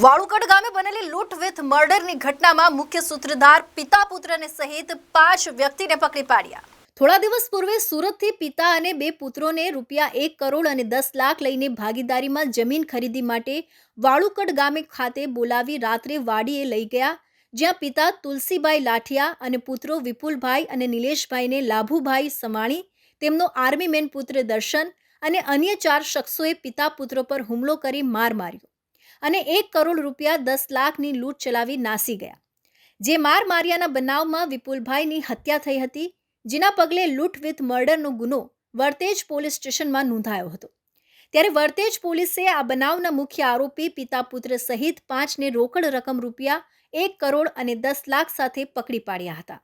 વાળુકડ ગામે બનેલી લૂંટ વિથ મર્ડરની ઘટનામાં મુખ્ય સૂત્રધાર, પિતા પુત્રને સહિત પાંચ વ્યક્તિને પકડી પાડ્યા. થોડા દિવસ પૂર્વે સુરતથી પિતા અને બે પુત્રોને રૂપિયા એક કરોડ અને દસ લાખ લઈને ભાગીદારીમાં જમીન ખરીદી માટે વાળુકડ ગામે ખાતે બોલાવી રાત્રે વાડીએ લઈ ગયા, જ્યાં પિતા તુલસીભાઈ લાઠિયા અને પુત્રો વિપુલભાઈ અને નિલેશભાઈને લાભુભાઈ સમાણી, તેમનો આર્મીમેન પુત્ર દર્શન અને અન્ય ચાર શખ્સોએ પિતા પુત્રો પર હુમલો કરી માર માર્યો. અને એક કરોડ રૂપિયા દસ લાખની લૂંટ ચલાવી નાસી ગયા. જે માર માર્યાના બનાવમાં વિપુલભાઈની હત્યા થઈ હતી, જેના પગલે લૂંટ વિથ મર્ડરનો ગુનો વર્તેજ પોલીસ સ્ટેશનમાં નોંધાયો હતો. ત્યારે વર્તેજ પોલીસે આ બનાવના મુખ્ય આરોપી પિતા પુત્ર સહિત પાંચને રોકડ રકમ રૂપિયા, એક કરોડ અને દસ લાખ સાથે પકડી પાડ્યા હતા.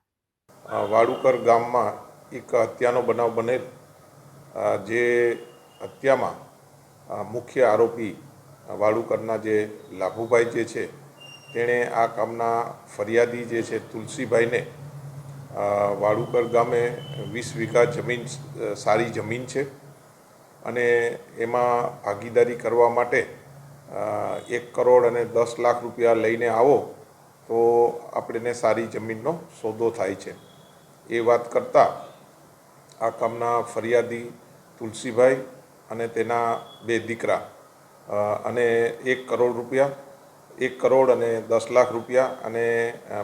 વાડુકર ગામમાં એક હત્યાનો બનાવ બનેલ જે હત્યામાં મુખ્ય આરોપી અ, વાડુકરના જે લાભુભાઈ જે છે તેણે આ કામના ફરિયાદી જે છે તુલસીભાઈને વાળુકર ગામે વીસ વીઘા જમીન સારી જમીન છે. અને એમાં ભાગીદારી કરવા માટે એક કરોડ અને દસ લાખ રૂપિયા લઈને આવો તો આપણને સારી જમીનનો સોદો થાય છે. એ વાત કરતાં આ કામના ફરિયાદી તુલસીભાઈ અને તેના બે દીકરા અને એક કરોડ રૂપિયા, એક કરોડ અને દસ લાખ રૂપિયા અને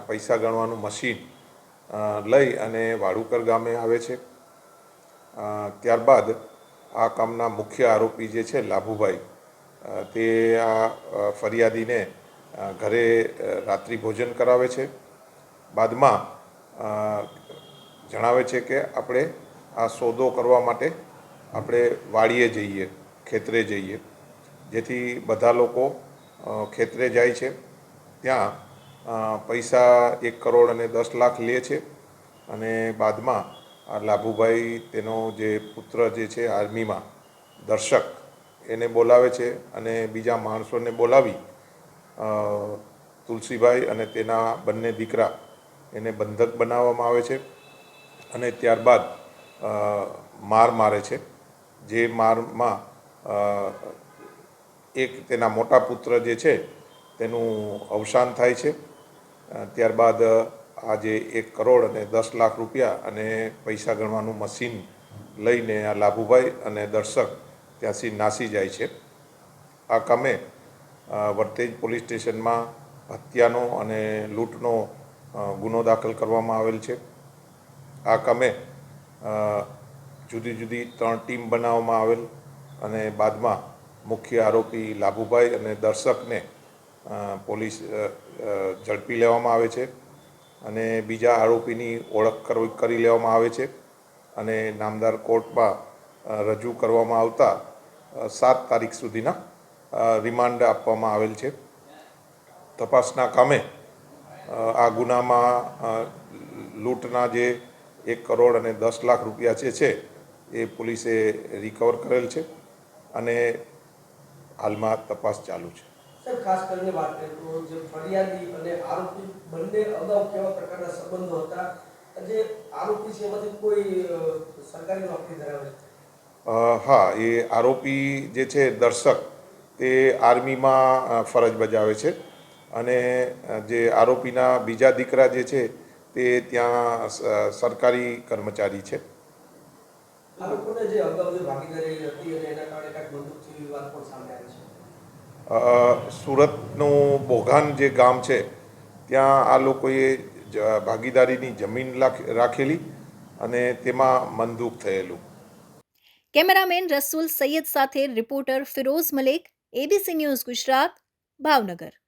પૈસા ગણવાનું મશીન લઈ અને વાડુકર ગામે આવે છે. ત્યારબાદ આ કામના મુખ્ય આરોપી જે છે લાભુભાઈ તે આ ફરિયાદીને ઘરે રાત્રિ ભોજન કરાવે છે. બાદમાં જણાવે છે કે આપણે આ સોદો કરવા માટે આપણે વાડીએ જઈએ, ખેતરે જઈએ. જેથી બધા લોકો ખેતરે જાય છે. ત્યાં પૈસા એક કરોડ અને દસ લાખ લે છે. અને બાદમાં આ લાભુભાઈ, તેનો જે પુત્ર જે છે આર્મીમાં દર્શક, એને બોલાવે છે અને બીજા માણસોને બોલાવી તુલસીભાઈ અને તેના બંને દીકરા એને બંધક બનાવવામાં આવે છે અને ત્યારબાદ માર મારે છે. જે મારમાં એક તેના મોટા પુત્ર જે છે, તેનું અવસાન થાય છે. ત્યારબાદ આ જે એક કરોડ અને દસ લાખ રૂપિયા અને પૈસા ગણવાનું મશીન લઈને આ લાભુભાઈ અને દર્શક ત્યાંથી નાસી જાય છે. આ કામે વર્તેજ પોલીસ સ્ટેશનમાં હત્યાનો અને લૂંટનો ગુનો દાખલ કરવામાં આવેલ છે. આ કામે જુદી જુદી ત્રણ ટીમ બનાવવામાં આવેલ અને બાદમાં મુખ્ય આરોપી લાભુભાઈ અને દર્શકને પોલીસ ઝડપી લેવામાં આવે છે અને બીજા આરોપીની ઓળખ કરી લેવામાં આવે છે અને નામદાર કોર્ટમાં રજૂ કરવામાં આવતા સાત તારીખ સુધીના રિમાન્ડ આપવામાં આવેલ છે. તપાસના કામે આ ગુનામાં લૂંટના જે એક કરોડ અને દસ લાખ રૂપિયા જે છે, એ પોલીસે રિકવર કરેલ છે અને હાલમાં તપાસ ચાલુ છે. ખાસ કરીને વાત કરીએ જે ફરિયાદી અને આરોપી બંને અગાઉ કેવા પ્રકારના સંબંધો હતા? જે આરોપી છે એમાંથી કોઈ સરકારી નોકરી ધરાવે છે? હા એ આરોપી જે છે દર્શક તે આર્મીમાં ફરજ બજાવે છે. અને જે આરોપીના બીજા દીકરા જે છે તે ત્યાં સરકારી કર્મચારી છે. આ જે અગાઉ ભાગીદારી હતી અને એના કારણે કાંઈક બંદૂકથી વિવાદ પણ સામે આવે છે? સુરતનું બોઘાન જે ગામ છે ત્યાં આ લોકોએ ભાગીદારીની જમીન રાખેલી અને તેમાં મંદુક થયેલું. કેમેરામેન રસુલ સૈયદ સાથે reporter Firoz Malek ABC news Gujarat Bhavnagar.